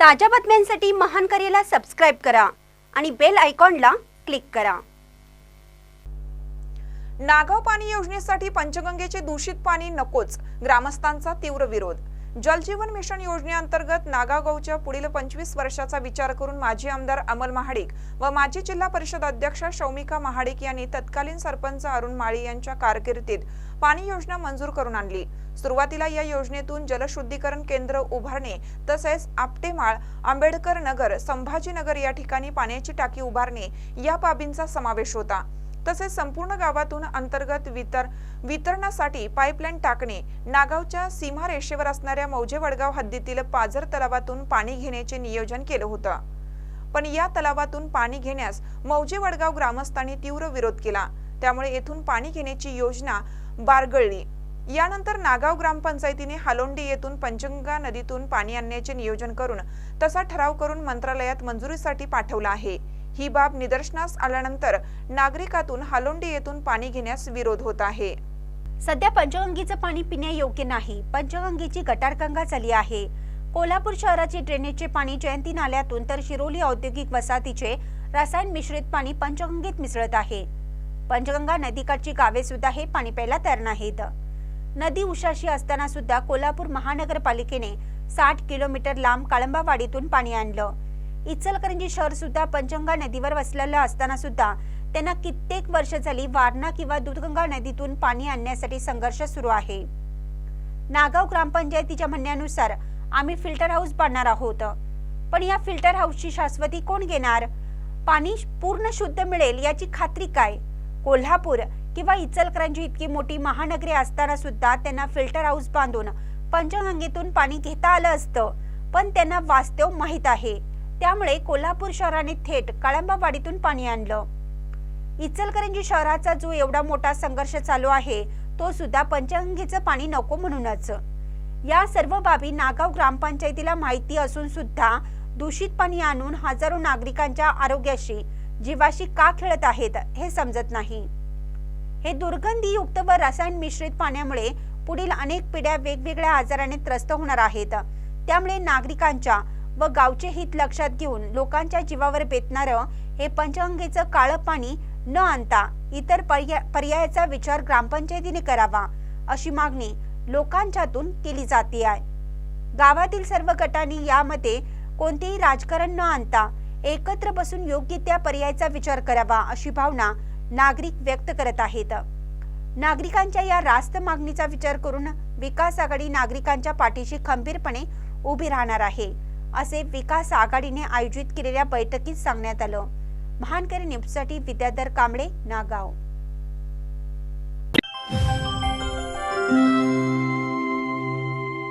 ताज्या बातम्यांसाठी महान करेला सबस्क्राईब करा आणि बेल आयकॉनला क्लिक करा. नागाव पाणी योजनेसाठी पंचगंगेचे दूषित पाणी नकोच ग्रामस्थांचा तीव्र विरोध जलजीवन मिशन योजनेअंतर्गत नागागावच्या पुढील पंचवीस वर्षाचा विचार करून माजी आमदार अमल महाडिक व माजी जिल्हा परिषद अध्यक्ष शौमिका महाडिक यांनी तत्कालीन सरपंच अरुण माळी यांच्या कारकिर्दीत पाणी योजना मंजूर करून आणली. सुरुवातीला या योजनेतून जलशुद्धीकरण केंद्र उभारणे तसेच आपटेमाळ आंबेडकर नगर संभाजीनगर या ठिकाणी पाण्याची टाकी उभारणे या बाबींचा समावेश होता. तसेच संपूर्ण गावातून अंतर्गत वितर वितरणासाठी पाईपलाईन टाकणे नागावच्या सीमारेषेवर असणाऱ्या मौजे वडगाव हद्दीतील पाझर तलावातून पाणी घेण्याचे नियोजन केलं होतं. पण या तलावातून पाणी घेण्यास मौजे वडगाव ग्रामस्थांनी तीव्र विरोध केला. त्यामुळे येथून पाणी घेण्याची योजना बारगळली. यानंतर नागाव ग्रामपंचायतीने हालोंडी येथून पंचगंगा नदीतून पाणी आणण्याचे नियोजन करून तसा ठराव करून मंत्रालयात मंजुरीसाठी पाठवला आहे. ही बाब निदर्शनास आल्यानंतर नागरिकातून हालोंडी येथून पाणी घेण्यास विरोध होत आहे. सध्या पंचगंगेचं पाणी पिण्यायोग्य नाही. पंचगंगेची गटारगंगा झाली आहे. कोल्हापूर शहराचे ड्रेनेजचे पाणी जयंती नाल्यातून तर शिरोली औद्योगिक वसाहतीचे रसायन मिश्रित पाणी पंचगंगेत मिसळत आहे. पंचगंगा नदीकाठची गावे सुद्धा हे पाणी प्यायला तयार नाहीत. नदी उशाशी असताना सुद्धा कोल्हापूर महानगरपालिकेने साठ किलोमीटर लांब काळंबावाडीतून पाणी आणलं. इचलकरंजी शहर सुद्धा पंचगंगा नदीवर वसलेलं असताना सुद्धा त्यांना कित्येक वर्ष झाली वारणा किंवा दूधगंगा नदीतून पाणी आणण्यासाठी संघर्ष सुरू आहे. नागाव ग्रामपंचायतीच्या म्हणण्यानुसार आम्ही फिल्टर हाऊस बांधणार आहोत. पण या फिल्टर हाऊसची शाश्वती कोण घेणार? पाणी पूर्ण शुद्ध मिळेल याची खात्री काय? कोल्हापूर किंवा इचलकरंजी इतकी मोठी महानगरी असताना सुद्धा त्यांना फिल्टर हाऊस बांधून पंचगंगेतून पाणी घेता आलं असतं. पण त्यांना वास्तव माहीत आहे. त्यामुळे कोल्हापूर शहराने थेट कळंबावाडीतून पाणी आणलं. इचलकरंजी शहराचा जो एवढा मोठा संघर्ष चालू आहे तो सुद्धा पंचगंगेचं पाणी नको म्हणूनच. या सर्व बाबी नागाव ग्रामपंचायतीला माहिती असून सुद्धा दूषित पाणी आणून हजारो नागरिकांच्या आरोग्याशी जीवाशी का खेळत आहेत हे समजत नाही. हे दुर्गंधीयुक्त व रसायन मिश्रित पाण्यामुळे पुढील अनेक पिढ्या वेगवेगळ्या आजाराने त्रस्त होणार आहेत. त्यामुळे नागरिकांच्या व गावचे हित लक्षात घेऊन लोकांच्या जीवावर बेतणारं हे पंचगंगेचं काळं पाणी न आणता इतर पर्या पर्यायाचा विचार ग्रामपंचायतीने करावा अशी मागणी लोकांच्यातून केली जाते आहे. गावातील सर्व गटांनी यामध्ये कोणतेही राजकारण न आणता एकत्र बसून योग्य त्या पर्यायाचा विचार करावा अशी भावना नागरिक व्यक्त करत आहेत. नागरिकांच्या या रास्त मागणीचा विचार करून विकास आघाडी नागरिकांच्या पाठीशी खंबीरपणे उभी राहणार आहे. असे विकास आघाडीने आयोजित केलेल्या बैठकीत सांगण्यात आलं. महानकरी न्यूजसाठी विद्याधर कांबळे नागाव.